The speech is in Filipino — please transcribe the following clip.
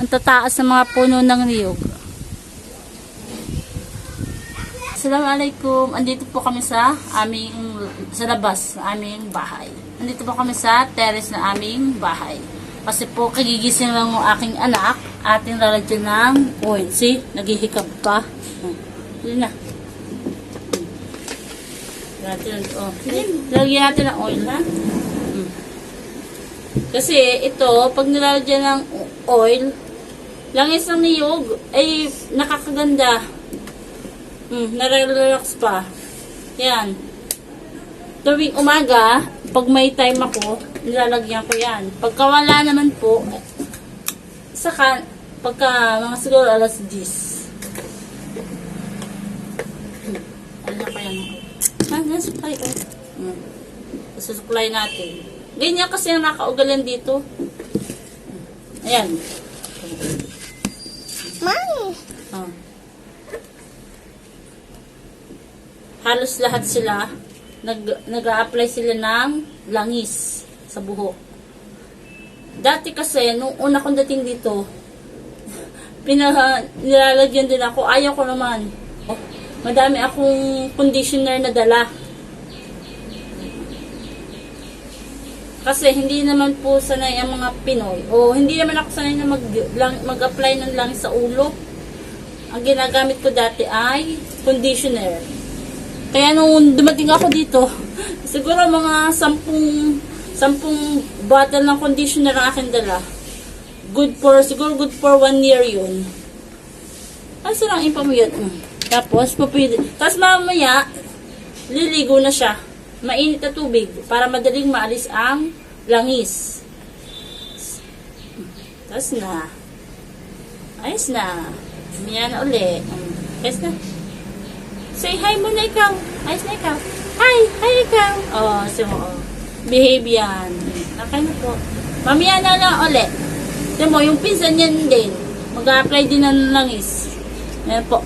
Ang tataas ng mga puno ng niyog. Assalamualaikum. Andito po kami sa aming sa labas ng aming bahay. Andito po kami sa terrace ng aming bahay. Kasi po kagigising lang ng aking anak, ating lalagyan ng oil. See, naghihikab pa. Yun na. Natin, oh. Lagyan natin ng oil? Hmm. Kasi ito, pag nilalagyan ng oil, langis ng niyog, ay nakakaganda. Hmm, nare-relax pa. Yan. Tuwing umaga, pag may time ako, nilalagyan ko yan. Pagka wala naman po, saka, pagka mga siguro alas 10. Hmm, Ano na kaya ng Ah, nasupply oh. Hmm. Susupply natin. Ganyan kasi ang nakaugalan dito. Ayan. Oh. Halos lahat sila nag nag-a-apply sila ng langis sa buhok. Dati kasi nung una kong dating dito, pina nilalagyan din ako. Ayaw ko naman. Oh, madami akong conditioner na dala. Kasi hindi naman po sanay ang mga Pinoy. O hindi naman ako sanay na mag, lang, mag-apply ng langis sa ulo. Ang ginagamit ko dati ay conditioner. Kaya nung dumating ako dito, siguro mga sampung, sampung bottle ng conditioner ang akin dala. Good for, siguro good for one year yun. Ay, sarang impa mo yun. Tapos, pupili. Tapos mamaya, liligo na siya. Mainit na tubig para madaling maalis ang langis. Tapos na. Ayos na. Na uli. Ayos na. Say hi muna ikaw. Ayos na ikaw. Hi! Hi ikaw. Oh, so, oh. Behave yan. Okay na po. Mamaya na lang uli. Tignan mo, yung pinsan yan din. Mag-apply din ng langis. Ayan po.